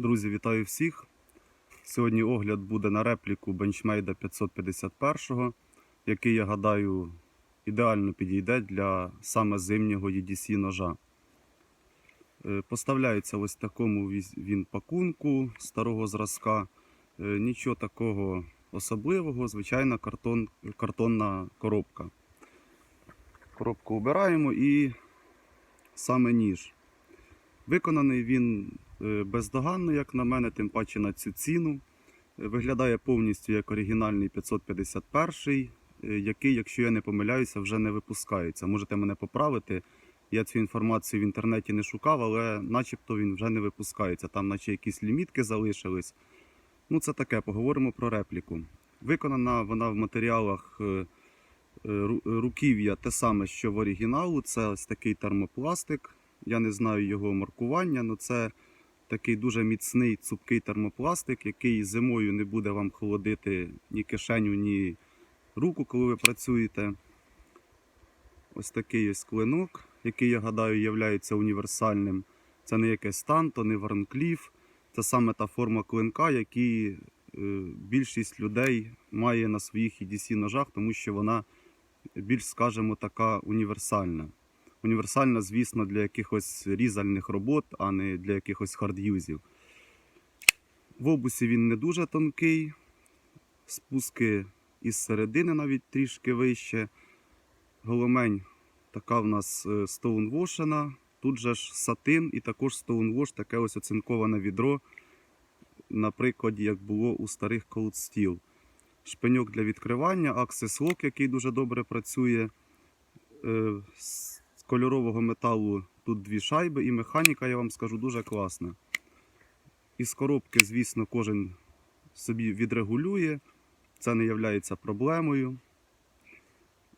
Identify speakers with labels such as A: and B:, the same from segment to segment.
A: Друзі, вітаю всіх. Сьогодні огляд буде на репліку бенчмейда 551, який, я гадаю, ідеально підійде для саме зимнього EDC ножа. Е, Поставляється ось такому він пакунку старого зразка. Е, Нічого такого особливого, звичайна картон, картонна коробка. Коробку обираємо і саме ніж. Виконаний він е, бездоганно, як на мене, тим паче на цю ціну. Е, Виглядає повністю як оригінальний 551, е, який, якщо я не помиляюся, вже не випускається. Можете мене поправити. Я цю інформацію в інтернеті не шукав, але начебто він вже не випускається. Там, наче якісь лімітки залишились. Ну, це таке, поговоримо про репліку. Виконана вона в матеріалах ру- руків'я те саме, що в оригіналу. Це ось такий термопластик. Я не знаю його маркування, але це такий дуже міцний цупкий термопластик, який зимою не буде вам холодити ні кишеню, ні руку, коли ви працюєте. Ось такий ось клинок, який, я гадаю, є універсальним. Це не якесь танто, не варнкліф. Це саме та форма клинка, які е, більшість людей має на своїх EDC ножах, тому що вона більш, скажімо, така універсальна. Універсальна, звісно, для якихось різальних робот, а не для якихось хардюзів. В обусі він не дуже тонкий, спуски із середини навіть трішки вище. Голомень така в нас е, стоунвошена. Тут же ж сатин і також стоунвош, таке ось оцинковане відро, на прикладі, як було у старих Cold Steel. Шпиньок для відкривання, Access Lock, який дуже добре працює. Кольорового металу тут дві шайби, і механіка, я вам скажу, дуже класна. Із коробки, звісно, кожен собі відрегулює. Це не є проблемою.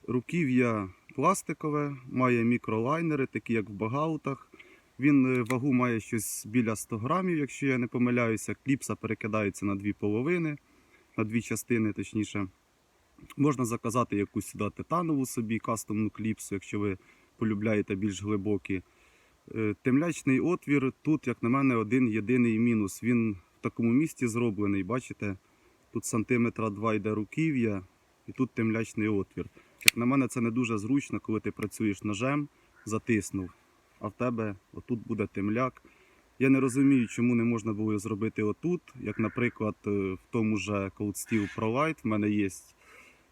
A: Руків'я пластикове, має мікролайнери, такі як в багаутах. Він е, вагу має щось біля 100 грамів, якщо я не помиляюся. Кліпса перекидається на дві половини, на дві частини, точніше. Можна заказати якусь сюди титанову собі кастомну кліпсу, якщо ви полюбляєте більш глибокі. Е, Темлячний отвір тут, як на мене, один єдиний мінус. Він в такому місці зроблений. Бачите, тут сантиметра два йде руків'я, і тут темлячний отвір. Як на мене, це не дуже зручно, коли ти працюєш ножем, затиснув, а в тебе отут буде темляк. Я не розумію, чому не можна було зробити отут. Як, наприклад, е, в тому же Cold Steel Pro Light в мене є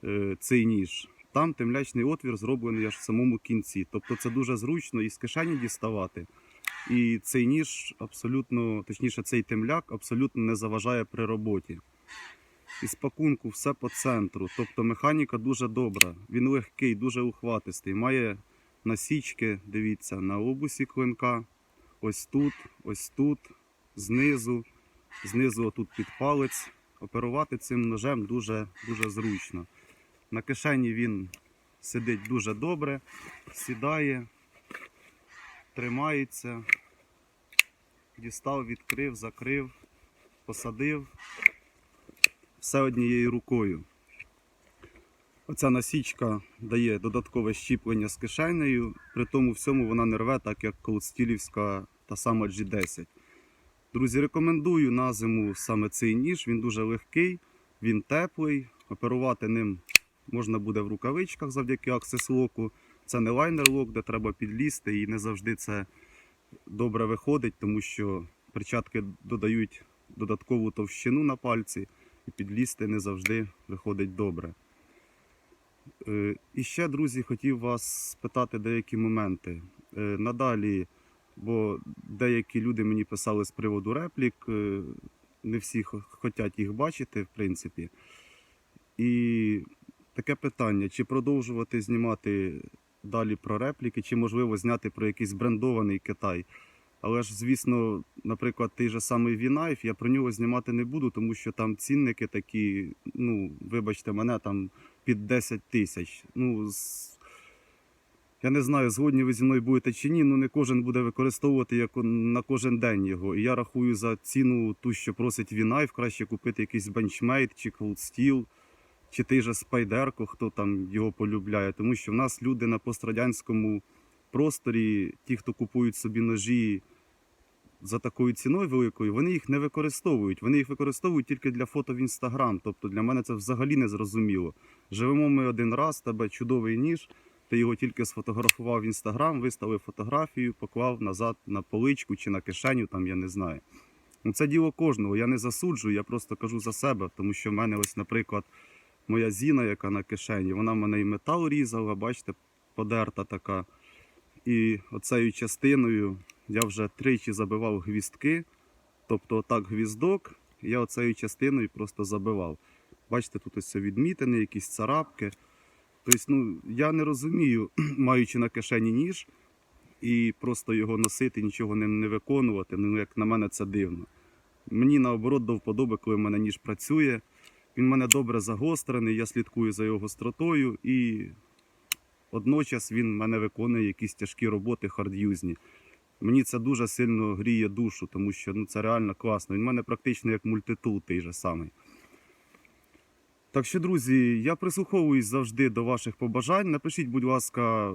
A: е, цей ніж. Там темлячний отвір зроблений аж в самому кінці. Тобто це дуже зручно і з кишені діставати. І цей ніж абсолютно, точніше, цей темляк абсолютно не заважає при роботі. Із пакунку все по центру. Тобто механіка дуже добра. Він легкий, дуже ухватистий. Має насічки, дивіться, на обусі клинка. Ось тут, ось тут, знизу, знизу отут під палець. Оперувати цим ножем дуже, дуже зручно. На кишені він сидить дуже добре, сідає, тримається, дістав, відкрив, закрив, посадив. Все однією рукою. Оця насічка дає додаткове щіплення з кишенею, при тому всьому вона не рве, так як колдстілівська та сама G10. Друзі, рекомендую на зиму саме цей ніж. Він дуже легкий, він теплий. Оперувати ним можна буде в рукавичках завдяки аксес-локу. Це не лайнер-лок, де треба підлізти, і не завжди це добре виходить, тому що перчатки додають додаткову товщину на пальці, і підлізти не завжди виходить добре. Е, І ще, друзі, хотів вас спитати деякі моменти. Е, Надалі, бо деякі люди мені писали з приводу реплік, е, не всі хо- хочуть їх бачити, в принципі. І таке питання: чи продовжувати знімати далі про репліки, чи можливо зняти про якийсь брендований Китай. Але ж, звісно, наприклад, той же самий Вінайф, я про нього знімати не буду, тому що там цінники такі, ну, вибачте мене, там під 10 тисяч. Ну, з... Я не знаю, згодні ви зі мною будете чи ні, ну не кожен буде використовувати як на кожен день його. І я рахую за ціну ту, що просить Вінайф, краще купити якийсь бенчмейт чи Steel, чи той же Спайдерко, хто там його полюбляє. Тому що в нас люди на пострадянському просторі, ті, хто купують собі ножі за такою ціною великою, вони їх не використовують. Вони їх використовують тільки для фото в інстаграм. Тобто для мене це взагалі не зрозуміло. Живемо ми один раз, тебе чудовий ніж. Ти його тільки сфотографував в інстаграм, виставив фотографію, поклав назад на поличку чи на кишеню, там я не знаю. Ну, це діло кожного. Я не засуджую, я просто кажу за себе, тому що в мене ось, наприклад, моя зіна, яка на кишені, вона в мене і метал різала, бачите, подерта така. І оцею частиною я вже тричі забивав гвіздки. Тобто отак гвіздок, я оцею частиною просто забивав. Бачите, тут ось відмітини, якісь царапки. Тобто, ну, я не розумію, маючи на кишені ніж і просто його носити, нічого ним не виконувати. Ну, як на мене, це дивно. Мені наоборот до вподоби, коли в мене ніж працює. Він в мене добре загострений, я слідкую за його гостротою і водночас він в мене виконує якісь тяжкі роботи хардюзні. Мені це дуже сильно гріє душу, тому що ну, це реально класно. Він в мене практично як мультитул той же самий. Так що, друзі, я прислуховуюсь завжди до ваших побажань. Напишіть, будь ласка,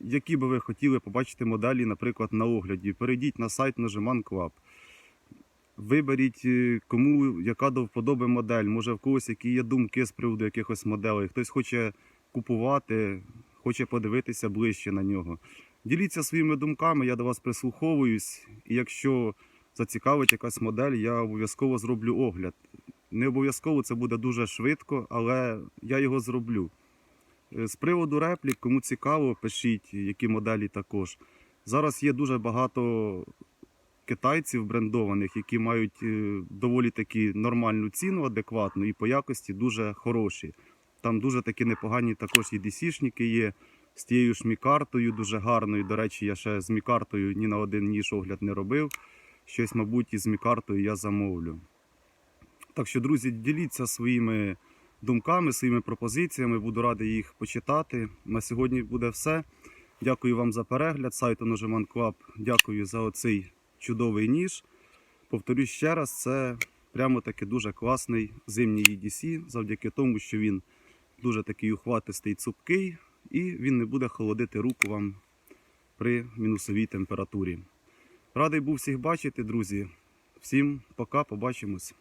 A: які би ви хотіли побачити моделі, наприклад, на огляді. Перейдіть на сайт Ножиман Club. Виберіть, е, кому яка до вподоби модель. Може, в когось які є думки з приводу якихось моделей. Хтось хоче купувати, хоче подивитися ближче на нього. Діліться своїми думками, я до вас прислуховуюсь. І якщо зацікавить якась модель, я обов'язково зроблю огляд. Не обов'язково це буде дуже швидко, але я його зроблю. Е, З приводу реплік, кому цікаво, пишіть, які моделі також. Зараз є дуже багато китайців брендованих, які мають е, доволі таки нормальну ціну, адекватну і по якості дуже хороші. Там дуже такі непогані також і DC-шники є з тією ж мікартою, дуже гарною. До речі, я ще з мікартою ні на один ніж огляд не робив. Щось, мабуть, із мікартою я замовлю. Так що, друзі, діліться своїми думками, своїми пропозиціями. Буду радий їх почитати. На сьогодні буде все. Дякую вам за перегляд. Сайту Ножиман Клаб. Дякую за оцей чудовий ніж. Повторюсь ще раз, це прямо таки дуже класний зимній EDC, завдяки тому, що він дуже такий ухватистий, цупкий, і він не буде холодити руку вам при мінусовій температурі. Радий був всіх бачити, друзі. Всім пока, побачимось.